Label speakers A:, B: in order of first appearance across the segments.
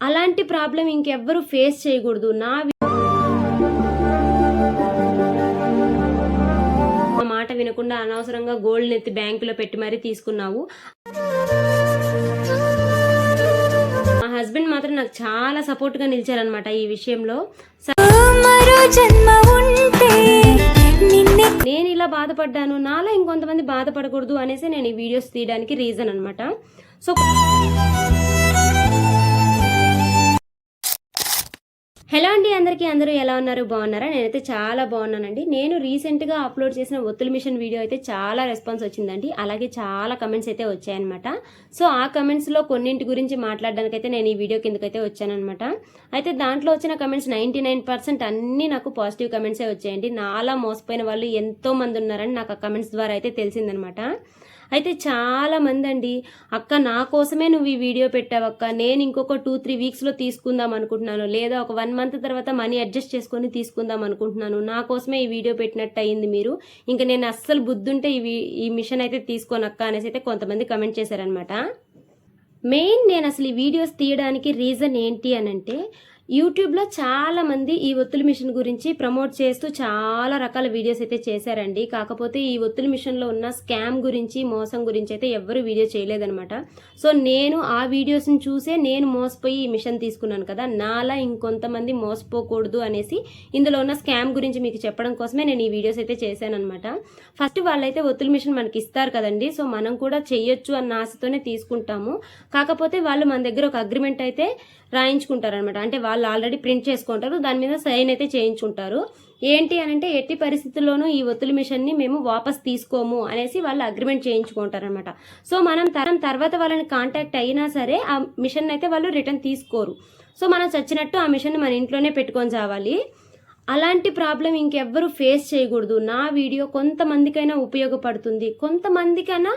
A: అలాంటి ప్రాబ్లం ఇంకెవ్వరు ఫేస్ చేయకూడదు. నా మాట వినకుండా అనవసరంగా గోల్డ్ ఎత్తి బ్యాంకులో పెట్టి మరీ తీసుకున్నావు. మా హస్బెండ్ మాత్రం నాకు చాలా సపోర్ట్గా నిలిచారనమాట ఈ విషయంలో. నేను ఇలా బాధపడ్డాను. నాలా ఇంకొంతమంది బాధపడకూడదు అనేసి నేను ఈ వీడియోస్ తీయడానికి రీజన్ అనమాట సో హలో అండి అందరికీ అందరూ ఎలా ఉన్నారు? బాగున్నారా? నేనైతే చాలా బాగున్నానండి. నేను రీసెంట్గా అప్లోడ్ చేసిన ఒత్తుల మిషన్ వీడియో అయితే చాలా రెస్పాన్స్ వచ్చిందండి. అలాగే చాలా కమెంట్స్ అయితే వచ్చాయన్నమాట. సో ఆ కమెంట్స్లో కొన్నింటి గురించి మాట్లాడడానికైతే నేను ఈ వీడియో కిందకైతే వచ్చానమాట అయితే దాంట్లో వచ్చిన కమెంట్స్ నైంటీ నైన్ పర్సెంట్ అన్నీ నాకు పాజిటివ్ కమెంట్సే వచ్చాయండి. నాలా మోసపోయిన వాళ్ళు ఎంతో మంది ఉన్నారని నాకు ఆ కమెంట్స్ ద్వారా అయితే తెలిసిందనమాట అయితే చాలామంది అండి అక్క నా కోసమే నువ్వు ఈ వీడియో పెట్టావక్క. నేను ఇంకొక టూ త్రీ వీక్స్లో తీసుకుందాం అనుకుంటున్నాను. లేదా ఒక వన్ మంత్ తర్వాత మనీ అడ్జస్ట్ చేసుకొని తీసుకుందాం అనుకుంటున్నాను. నా కోసమే ఈ వీడియో పెట్టినట్టు అయింది మీరు. ఇంకా నేను అస్సలు బుద్ధుంటే ఈ ఈ మిషన్ అయితే తీసుకోనక్క అనేసి అయితే కొంతమంది కమెంట్ చేశారనమాట మెయిన్ నేను అసలు ఈ వీడియోస్ తీయడానికి రీజన్ ఏంటి అని అంటే యూట్యూబ్లో చాలామంది ఈ ఒత్తుల మిషన్ గురించి ప్రమోట్ చేస్తూ చాలా రకాల వీడియోస్ అయితే చేశారండి. కాకపోతే ఈ ఒత్తుల మిషన్లో ఉన్న స్కామ్ గురించి మోసం గురించి అయితే ఎవ్వరూ వీడియో చేయలేదనమాట సో నేను ఆ వీడియోస్ని చూసే నేను మోసపోయి ఈ మిషన్ తీసుకున్నాను కదా నాలా ఇంకొంతమంది మోసపోకూడదు అనేసి ఇందులో ఉన్న స్కామ్ గురించి మీకు చెప్పడం కోసమే నేను ఈ వీడియోస్ అయితే చేశానమాట ఫస్ట్ వాళ్ళైతే ఒత్తుల మిషన్ మనకి ఇస్తారు కదండి సో మనం కూడా చెయ్యొచ్చు అన్న ఆశతోనే తీసుకుంటాము. కాకపోతే వాళ్ళు మన దగ్గర ఒక అగ్రిమెంట్ అయితే రాయించుకుంటారు అనమాట అంటే వాళ్ళు ఆల్రెడీ ప్రింట్ చేసుకుంటారు దాని మీద సైన్ అయితే చేయించుకుంటారు ఏంటి అని అంటే ఎట్టి పరిస్థితుల్లోనూ ఈ ఒత్తిడి మిషన్ని మేము వాపస్ తీసుకోము అనేసి వాళ్ళు అగ్రిమెంట్ చేయించుకుంటారనమాట సో మనం తరం తర్వాత వాళ్ళని కాంటాక్ట్ అయినా సరే ఆ మిషన్ అయితే వాళ్ళు రిటర్న్ తీసుకోరు. సో మనం చచ్చినట్టు ఆ మిషన్ మన ఇంట్లోనే పెట్టుకొని చావాలి. అలాంటి ప్రాబ్లం ఇంకెవ్వరూ ఫేస్ చేయకూడదు. నా వీడియో కొంతమందికైనా ఉపయోగపడుతుంది. కొంతమందికైనా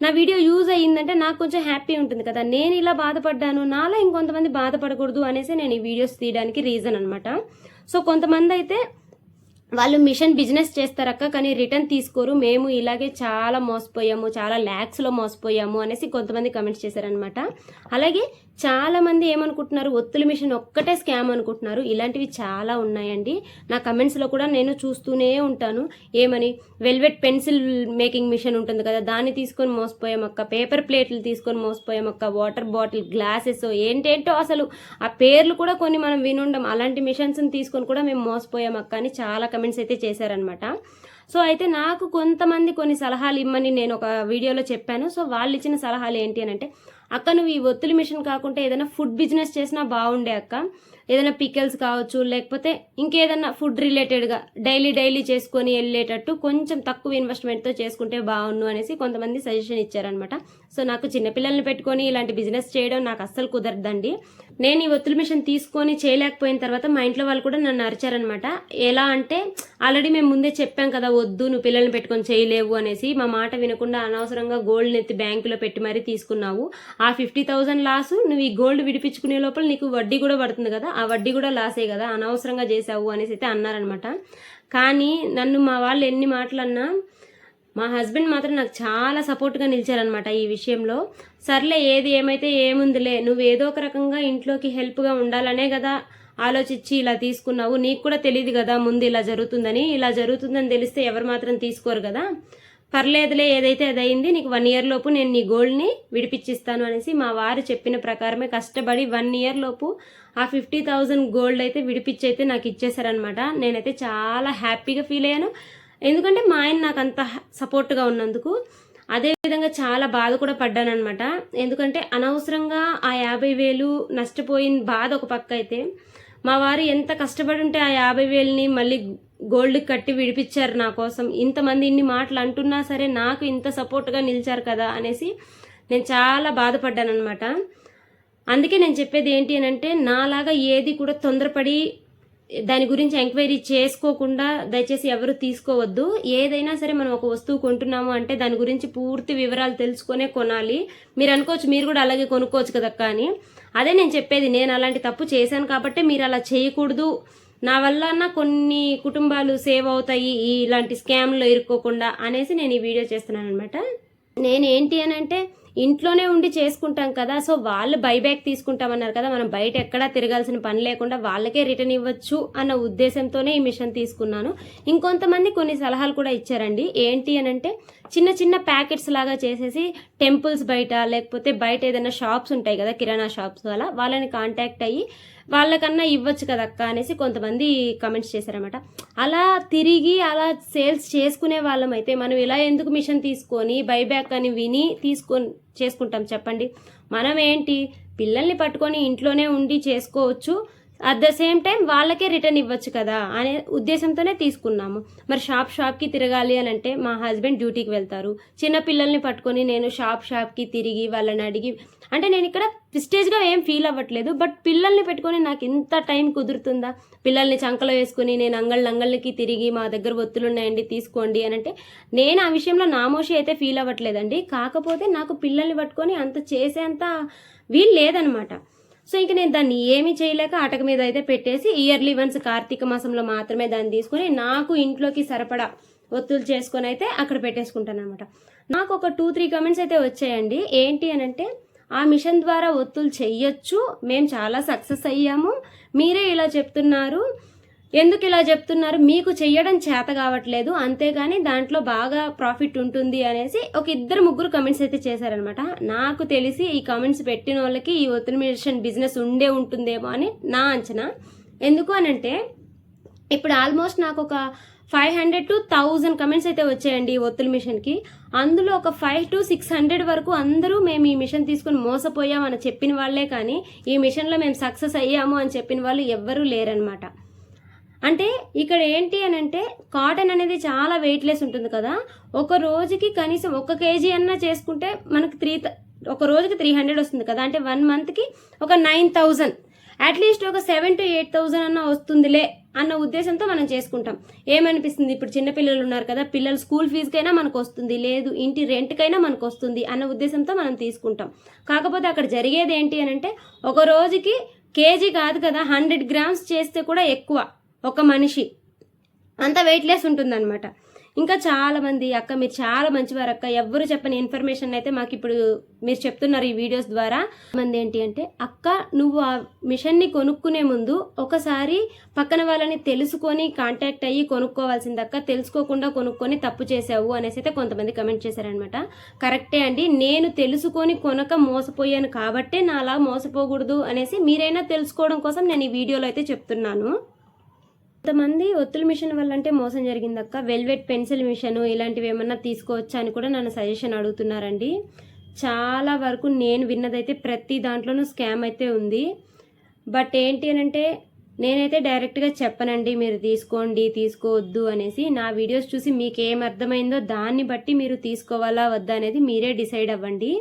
A: నా వీడియో యూజ్ అయ్యిందంటే నాకు కొంచెం హ్యాపీ ఉంటుంది కదా. నేను ఇలా బాధపడ్డాను నాలా ఇంకొంతమంది బాధపడకూడదు అనేసి నేను ఈ వీడియోస్ తీయడానికి రీజన్ అనమాట సో కొంతమంది అయితే వాళ్ళు మిషన్ బిజినెస్ చేస్తారక్క కానీ రిటర్న్ తీసుకోరు. మేము ఇలాగే చాలా మోసపోయాము చాలా ల్యాక్స్లో మోసపోయాము అనేసి కొంతమంది కమెంట్స్ చేశారనమాట అలాగే చాలా మంది ఏమనుకుంటున్నారు ఒత్తుల మిషన్ ఒక్కటే స్కామ్ అనుకుంటున్నారు. ఇలాంటివి చాలా ఉన్నాయండి. నా కమెంట్స్లో కూడా నేను చూస్తూనే ఉంటాను. ఏమని? వెల్వెట్ పెన్సిల్ మేకింగ్ మిషన్ ఉంటుంది కదా దాన్ని తీసుకొని మోసపోయామక్క పేపర్ ప్లేట్లు తీసుకొని మోసపోయామక్క వాటర్ బాటిల్ గ్లాసెస్ ఏంటేంటో అసలు ఆ పేర్లు కూడా కొన్ని మనం వినుండం. అలాంటి మిషన్స్ని తీసుకొని కూడా మేము మోసపోయామక్క అని చాలా కమెంట్స్ అయితే చేశారనమాట సో అయితే నాకు కొంతమంది కొన్ని సలహాలు ఇమ్మని నేను ఒక వీడియోలో చెప్పాను. సో వాళ్ళు ఇచ్చిన సలహాలు ఏంటి అని అంటే అక్క నువ్వు ఈ ఒత్తుల మిషన్ కాకుండా ఏదైనా ఫుడ్ బిజినెస్ చేసినా బాగుండే అక్క. ఏదైనా పికెల్స్ కావచ్చు లేకపోతే ఇంకేదైనా ఫుడ్ రిలేటెడ్గా డైలీ డైలీ చేసుకొని వెళ్ళేటట్టు కొంచెం తక్కువ ఇన్వెస్ట్మెంట్తో చేసుకుంటే బాగుండు అనేసి కొంతమంది సజెషన్ ఇచ్చారనమాట సో నాకు చిన్నపిల్లల్ని పెట్టుకొని ఇలాంటి బిజినెస్ చేయడం నాకు అస్సలు కుదరదండి. నేను ఈ ఒత్తుల మిషన్ తీసుకొని చేయలేకపోయిన తర్వాత మా ఇంట్లో వాళ్ళు కూడా నన్ను అరిచారనమాట ఎలా అంటే ఆల్రెడీ మేము ముందే చెప్పాం కదా వద్దు నువ్వు పిల్లల్ని పెట్టుకొని చేయలేవు అనేసి మా మాట వినకుండా అనవసరంగా గోల్డ్ ఎత్తి బ్యాంకులో పెట్టి మరీ తీసుకున్నావు. ఆ ఫిఫ్టీ థౌజండ్ లాస్ నువ్వు ఈ గోల్డ్ విడిపించుకునే లోపల నీకు వడ్డీ కూడా పడుతుంది కదా ఆ వడ్డీ కూడా లాసే కదా అనవసరంగా చేసావు అనేసి అయితే అన్నారనమాట కానీ నన్ను మా వాళ్ళు ఎన్ని మాటలు అన్నా మా హస్బెండ్ మాత్రం నాకు చాలా సపోర్ట్గా నిలిచారనమాట ఈ విషయంలో. సర్లే ఏది ఏమైతే ఏముందిలే నువ్వు ఏదో ఒక రకంగా ఇంట్లోకి హెల్ప్గా ఉండాలనే కదా ఆలోచించి ఇలా తీసుకున్నావు. నీకు కూడా తెలియదు కదా ముందు ఇలా జరుగుతుందని. ఇలా జరుగుతుందని తెలిస్తే ఎవరు మాత్రం తీసుకోరు కదా. పర్లేదులే ఏదైతే అది అయింది నీకు వన్ ఇయర్ లోపు నేను నీ గోల్డ్ని విడిపించిస్తాను అనేసి మా వారు చెప్పిన ప్రకారమే కష్టపడి వన్ ఇయర్ లోపు ఆ ఫిఫ్టీ థౌజండ్ గోల్డ్ అయితే విడిపించి అయితే నాకు ఇచ్చేసారనమాట నేనైతే చాలా హ్యాపీగా ఫీల్ అయ్యాను. ఎందుకంటే మా ఆయన నాకు అంత సపోర్ట్గా ఉన్నందుకు అదేవిధంగా చాలా బాధ కూడా పడ్డానమాట ఎందుకంటే అనవసరంగా ఆ యాభై వేలు నష్టపోయిన బాధ ఒక పక్క అయితే మా వారు ఎంత కష్టపడి ఉంటే ఆ యాభై వేలని మళ్ళీ గోల్డ్ కట్టి విడిపించారు నా కోసం. ఇంతమంది ఇన్ని మాటలు అంటున్నా సరే నాకు ఇంత సపోర్ట్గా నిలిచారు కదా అనేసి నేను చాలా బాధపడ్డాను అనమాట అందుకే నేను చెప్పేది ఏంటి అని అంటే నాలాగా ఏది కూడా తొందరపడి దాని గురించి ఎంక్వైరీ చేసుకోకుండా దయచేసి ఎవరు తీసుకోవద్దు. ఏదైనా సరే మనం ఒక వస్తువు కొంటున్నాము అంటే దాని గురించి పూర్తి వివరాలు తెలుసుకునే కొనాలి. మీరు అనుకోవచ్చు మీరు కూడా అలాగే కొనుక్కోవచ్చు కదా కానీ అదే నేను చెప్పేది నేను అలాంటి తప్పు చేశాను కాబట్టి మీరు అలా చేయకూడదు. నా వల్ల కొన్ని కుటుంబాలు సేవ్ అవుతాయి ఇలాంటి స్కామ్లో ఇరుక్కోకుండా అనేసి నేను ఈ వీడియో చేస్తున్నాను అనమాట నేను ఏంటి అని అంటే ఇంట్లోనే ఉండి చేసుకుంటాం కదా సో వాళ్ళు బైబ్యాక్ తీసుకుంటామన్నారు కదా మనం బయట ఎక్కడా తిరగాల్సిన పని లేకుండా వాళ్ళకే రిటర్న్ ఇవ్వచ్చు అన్న ఉద్దేశంతోనే ఈ మిషన్ తీసుకున్నాను. ఇంకొంతమంది కొన్ని సలహాలు కూడా ఇచ్చారండి. ఏంటి అని అంటే చిన్న చిన్న ప్యాకెట్స్ లాగా చేసేసి టెంపుల్స్ బయట లేకపోతే బయట ఏదైనా షాప్స్ ఉంటాయి కదా కిరాణా షాప్స్ అలా వాళ్ళని కాంటాక్ట్ అయ్యి వాళ్ళకన్నా ఇవ్వచ్చు కదక్క అనేసి కొంతమంది కమెంట్స్ చేశారనమాట అలా తిరిగి అలా సేల్స్ చేసుకునే వాళ్ళం అయితే మనం ఇలా ఎందుకు మిషన్ తీసుకొని బైబ్యాక్ అని విని తీసుకొని చేసుకుంటాం చెప్పండి. మనం ఏంటి పిల్లల్ని పట్టుకొని ఇంట్లోనే ఉండి చేసుకోవచ్చు. అట్ ద సేమ్ టైం వాళ్ళకే రిటర్న్ ఇవ్వచ్చు కదా అనే ఉద్దేశంతోనే తీసుకున్నాము. మరి షాప్ షాప్కి తిరగాలి అని అంటే మా హస్బెండ్ డ్యూటీకి వెళ్తారు. చిన్న పిల్లల్ని పట్టుకొని నేను షాప్ షాప్కి తిరిగి వాళ్ళని అడిగి అంటే నేను ఇక్కడ ప్రిస్టేజ్గా ఏం ఫీల్ అవ్వట్లేదు బట్ పిల్లల్ని పెట్టుకొని నాకు ఇంత టైం కుదురుతుందా? పిల్లల్ని చంకలో వేసుకుని నేను అంగళ్ళ అంగళ్ళకి తిరిగి మా దగ్గర ఒత్తులు ఉన్నాయండి తీసుకోండి అని అంటే నేను ఆ విషయంలో నామోషి అయితే ఫీల్ అవ్వట్లేదండి. కాకపోతే నాకు పిల్లల్ని పట్టుకొని అంత చేసేంత వీలు లేదనమాట. సో ఇంక నేను దాన్ని ఏమీ చేయలేక అటక మీద అయితే పెట్టేసి ఇయర్లీ వన్స్ కార్తీక మాసంలో మాత్రమే దాన్ని తీసుకొని నాకు ఇంట్లోకి సరిపడా ఒత్తులు చేసుకొని అయితే అక్కడ పెట్టేసుకుంటాను అనమాట నాకు ఒక టూ త్రీ కమెంట్స్ అయితే వచ్చాయండి. ఏంటి అని అంటే ఆ మిషన్ ద్వారా ఒత్తులు చెయ్యొచ్చు మేము చాలా సక్సెస్ అయ్యాము మీరే ఇలా చెప్తున్నారు ఎందుకు ఇలా చెప్తున్నారు? మీకు చెయ్యడం చేత కావట్లేదు. అంతేగాని దాంట్లో బాగా ప్రాఫిట్ ఉంటుంది అనేసి ఒక ఇద్దరు ముగ్గురు కమెంట్స్ అయితే చేశారనమాట నాకు తెలిసి ఈ కమెంట్స్ పెట్టిన వాళ్ళకి ఈ ఒత్తిడి మిషన్ బిజినెస్ ఉండే ఉంటుందేమో అని నా అంచనా. ఎందుకు అనంటే ఇప్పుడు ఆల్మోస్ట్ నాకు ఒక five hundred to thousand comments అయితే వచ్చాయండి ఈ ఒత్తుల మిషన్కి అందులో ఒక ఫైవ్ టు సిక్స్ హండ్రెడ్ వరకు అందరూ మేము ఈ మిషన్ తీసుకుని మోసపోయామని చెప్పిన వాళ్ళే కానీ ఈ మిషన్లో మేము సక్సెస్ అయ్యాము అని చెప్పిన వాళ్ళు ఎవ్వరూ లేరనమాట అంటే ఇక్కడ ఏంటి అని అంటే కాటన్ అనేది చాలా వెయిట్లెస్ ఉంటుంది కదా. ఒక రోజుకి కనీసం ఒక కేజీ అన్నా చేసుకుంటే మనకు త్రీ ఒక రోజుకి త్రీ హండ్రెడ్ వస్తుంది కదా. అంటే వన్ మంత్కి ఒక నైన్ థౌజండ్ అట్లీస్ట్ ఒక సెవెన్ టు ఎయిట్ థౌజండ్ అన్న వస్తుందిలే అన్న ఉద్దేశంతో మనం చేసుకుంటాం. ఏమనిపిస్తుంది? ఇప్పుడు చిన్నపిల్లలు ఉన్నారు కదా పిల్లలు స్కూల్ ఫీజుకైనా మనకు వస్తుంది లేదు ఇంటి రెంట్కైనా మనకు వస్తుంది అన్న ఉద్దేశంతో మనం తీసుకుంటాం. కాకపోతే అక్కడ జరిగేది ఏంటి అని అంటే ఒక రోజుకి కేజీ కాదు కదా హండ్రెడ్ గ్రామ్స్ చేస్తే కూడా ఎక్కువ. ఒక మనిషి. అంత వెయిట్లెస్ ఉంటుందన్నమాట. ఇంకా చాలామంది అక్క మీరు చాలా మంచివారు అక్క. ఎవ్వరు చెప్పని ఇన్ఫర్మేషన్ అయితే మాకు ఇప్పుడు మీరు చెప్తున్నారు ఈ వీడియోస్ ద్వారా. మంది ఏంటి అంటే అక్క నువ్వు ఆ మిషన్ని కొనుక్కునే ముందు ఒకసారి పక్కన వాళ్ళని తెలుసుకొని కాంటాక్ట్ అయ్యి కొనుక్కోవాల్సింది అక్క. తెలుసుకోకుండా కొనుక్కొని తప్పు చేసావు అనేసి అయితే కొంతమంది కమెంట్ చేశారనమాట కరెక్టే అండి. నేను తెలుసుకొని కొనక మోసపోయాను కాబట్టే నా అలా మోసపోకూడదు అనేసి మీరైనా తెలుసుకోవడం కోసం నేను ఈ వీడియోలో అయితే చెప్తున్నాను. కొంతమంది ఒత్తుల మిషన్ వల్ల అంటే మోసం జరిగిందక్క వెల్వెట్ పెన్సిల్ మిషన్ ఇలాంటివి ఏమన్నా తీసుకోవచ్చా అని కూడా నన్ను సజెషన్ అడుగుతున్నారండి. చాలా వరకు నేను విన్నదైతే ప్రతి దాంట్లోనూ స్కామ్ అయితే ఉంది. బట్ ఏంటి అని అంటే నేనైతే డైరెక్ట్గా చెప్పనండి మీరు తీసుకోండి తీసుకోవద్దు అనేసి. నా వీడియోస్ చూసి మీకు ఏం అర్థమైందో దాన్ని బట్టి మీరు తీసుకోవాలా వద్దా అనేది మీరే డిసైడ్ అవ్వండి.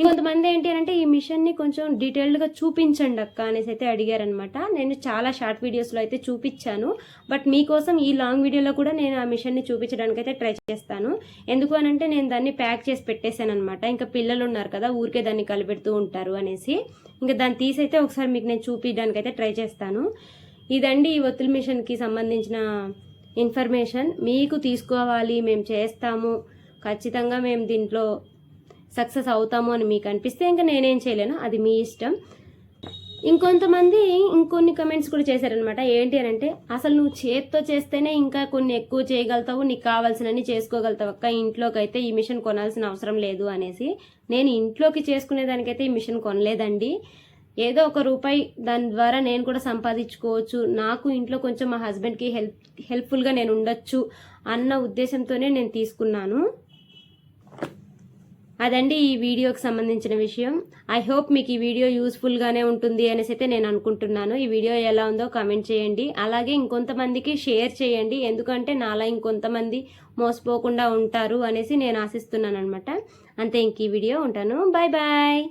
A: ఇంకొంతమంది ఏంటి అంటే ఈ మిషన్ని కొంచెం డీటెయిల్డ్గా చూపించండి అక్క అనేసి అయితే అడిగారనమాట నేను చాలా షార్ట్ వీడియోస్లో అయితే చూపించాను. బట్ మీకోసం ఈ లాంగ్ వీడియోలో కూడా నేను ఆ మిషన్ని చూపించడానికి అయితే ట్రై చేస్తాను. ఎందుకు అని అంటే నేను దాన్ని ప్యాక్ చేసి పెట్టేశాను అనమాట ఇంకా పిల్లలు ఉన్నారు కదా ఊరికే దాన్ని కలిపెడుతూ ఉంటారు అనేసి. ఇంకా దాన్ని తీసైతే ఒకసారి మీకు నేను చూపించడానికి అయితే ట్రై చేస్తాను. ఇదండి ఈ ఒత్తిడి మిషన్కి సంబంధించిన ఇన్ఫర్మేషన్. మీకు తీసుకోవాలి మేము చేస్తాము. ఖచ్చితంగా మేము దీంట్లో సక్సెస్ అవుతాము అని మీకు అనిపిస్తే ఇంకా నేనేం చేయలేను. అది మీ ఇష్టం. ఇంకొంతమంది ఇంకొన్ని కమెంట్స్ కూడా చేశారనమాట ఏంటి అని అంటే అసలు నువ్వు చేత్తో చేస్తేనే ఇంకా కొన్ని ఎక్కువ చేయగలుగుతావు నీకు కావాల్సినవి చేసుకోగలుగుతావు. అక్క ఇంట్లోకి అయితే ఈ మిషన్ కొనాల్సిన అవసరం లేదు అనేసి. నేను ఇంట్లోకి చేసుకునేదానికైతే ఈ మిషన్ కొనలేదండి. ఏదో ఒక రూపాయి దాని ద్వారా నేను కూడా సంపాదించుకోవచ్చు. నాకు ఇంట్లో కొంచెం మా హస్బెండ్కి హెల్ప్ హెల్ప్ఫుల్గా నేను ఉండొచ్చు అన్న ఉద్దేశంతోనే నేను తీసుకున్నాను. అదండి ఈ వీడియోకి సంబంధించిన విషయం. ఐ హోప్ మీకు ఈ వీడియో యూస్ఫుల్గానే ఉంటుంది అనేసి అయితే నేను అనుకుంటున్నాను. ఈ వీడియో ఎలా ఉందో కామెంట్ చేయండి. అలాగే ఇంకొంతమందికి షేర్ చేయండి. ఎందుకంటే నాలా ఇంకొంతమంది మోసపోకుండా ఉంటారు అనేసి నేను ఆశిస్తున్నాను అనమాట అంతే ఇంక ఈ వీడియో ఉంటాను. Bye bye